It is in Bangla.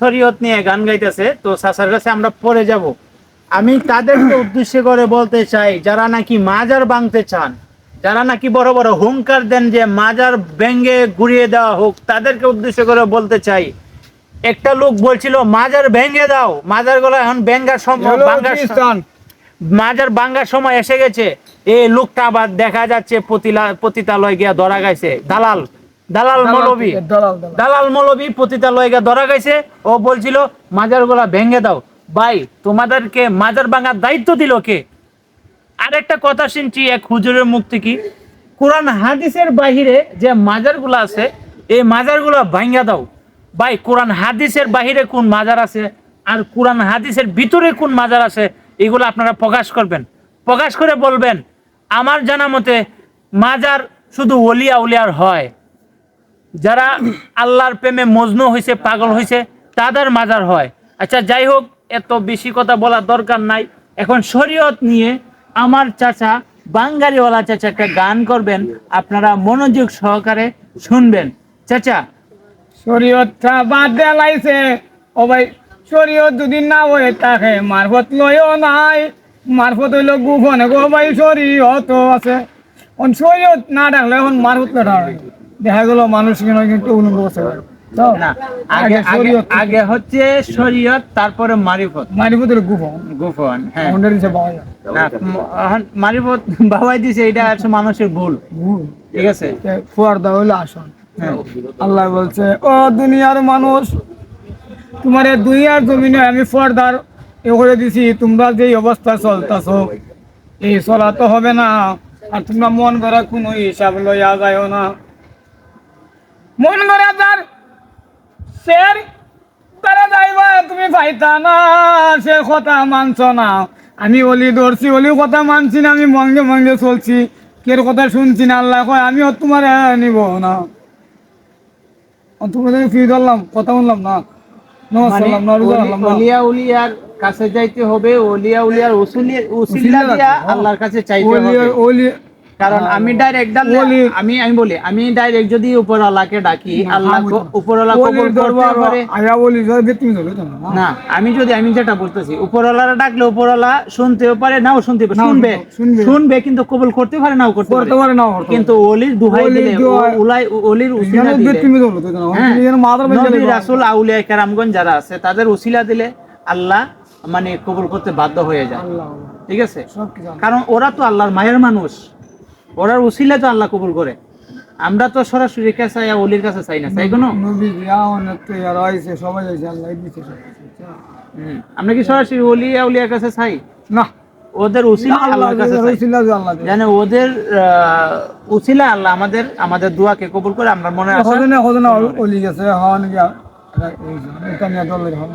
শরীয়ত নিয়ে গান গাইতেছে তো চাচার কাছে আমরা পরে যাব। আমি তাদেরকে উদ্দেশ্য করে বলতে চাই যারা নাকি মাজার ভাঙতে চান যারা নাকি বড় বড় হুঙ্কার দেন যে মাজার ব্যঙ্গে ঘুরিয়ে দেওয়া হোক তাদেরকে উদ্দেশ্য করে বলতে চাই। একটা লোক বলছিল মাজার ভেঙে দাও মাজারগুলো এখন ব্যঙ্গার সময় মাজার ভাঙ্গার সময় এসে গেছে এই লোকটা আবার দেখা যাচ্ছে পতিলা পতিতালয় গিয়া ধরা গেছে দালাল দালাল মৌলবী। দালাল মৌলবী পতিতালয় ধরা গেছে। ও বলছিল মাজারগুলা ভেঙে দাও। ভাই তোমাদেরকে মাজার ভাঙার দায়িত্ব দিল কে? আরেকটা কথা শুনছি এক হুজুরের মুখ থেকে। কোরআন হাদিসের বাহিরে যে মাজারগুলো আছে এই মাজারগুলো ভাঙ্গা দাও। ভাই কোরআন হাদিসের বাহিরে কোন মাজার আছে? আর কোরআন হাদিসের ভিতরে কোন মাজার আছে? এগুলো আপনারা প্রকাশ করবেন। প্রকাশ করে বলবেন আমার জানা মতে মাজার শুধু ওলিয়া উলিয়ার হয়। যারা আল্লাহর প্রেমে মজনু হয়েছে পাগল হয়েছে তাদের মাজার হয়। আচ্ছা যাই হোক, এত বেশি কথা বলার দরকার নাই। এখন শরীয়ত নিয়ে আমার চাচা, বাঙ্গালিওয়ালা চাচা একটা গান করবেন। আপনারা মনোযোগ সহকারে শুনবেন। চাচা। শরীয়তটা বাদ দেলাইছে ও ভাই, শরীয়ত যদি না হয়ে থাকে মারফত লয়ও নাই। মারফত হইল গুফনে গো ভাই, শরীয়ত আছে। শরীয়ত না ডাকলে এখন মারফত লেখা হয় দেখা গেল মানুষ কিনা কিন্তু বসে আগে আগে আগে হচ্ছে শরীয়ত তারপরে মারিফত। মারফত হইল গুফন গোপন হ্যাঁ মারিফত বাবাই দিছে এটা আছে মানুষের ভুল। ঠিক আছে? ফুয়ারদা হইল আসন আল্লাহ বলছে ও দুনিয়ার মানুষ তোমার দুনিয়ার জমিনে আমি ফর্দার এ করে দিছি তোমরা যে অবস্থা চলতেছ এই চলা তো হবে না আর তোমরা মন করা কোনো হিসাব লইয়া যায় না। মন করা যার সের তারা যাইবা তুমি পাইতা না সে কথা মানছ না। আমি অলি ধরছি অলি কথা মানছি না আমি মঙ্গে মঙ্গে চলছি। কের কথা শুনছি না আল্লাহ কয় আমিও তোমার নিব না। তুমি কি ধরলাম কথা বললাম না। মানে উলিয়ার কাছে যাইতে হবে ওলিয়া উলিয়ার উসুলি দিয়া আল্লাহর কাছে চাইতে হবে। ওলি কারণ আমি ডাইরেক্ট ডাকলে আমি আমি বলি আমি ডাইরেক্ট যদি উপরওয়ালাকে ডাকি আল্লাহ উপরওয়ালা কবুল করতে পারে। আয়া তুমি না আমি যদি আমি যেটা বলতেছি উপরওয়ালারা ডাকলে উপরওয়ালা শুনতেও পারে নাও শুনতে পারে শুনবে। শুনবে। কিন্তু কবুল করতে পারে নাও করতে করতে পারে। পারে না কিন্তু ওলির দুহাই দিলে দোহাই- ও- উলাই ওলির উসিলা দিলে। তুমি ধরো তো হ্যাঁ, নবী রাসূল আউলিয়া কেরামগঞ্জ যারা আছে তাদের উসিলা দিলে আল্লাহ মানে কবুল করতে বাধ্য হয়ে যায়। ঠিক আছে? কারণ ওরা তো আল্লাহর মায়ের মানুষ। ওরার উসিলা তো আল্লাহ কবুল করে। আমরা তো সরাসরি কাছে চাই অলির কাছে চাই না চাই কোনো? নবী দিয়া অনেক তো ইয়ার আইছে সবাই আইছে আল্লাহ দিছে হুম। আমরা কি সরাসরি অলি আউলিয়ার কাছে চাই? না। ওদের উসিলা আল্লাহর কাছে জানে ওদের উসিলা আল্লাহ আমাদের আমাদের দোয়াকে কবুল করে আমরা মনে আসা হজনে হজনে অলি গেছে হন গিয়া এটা নিয়ে দলের হন।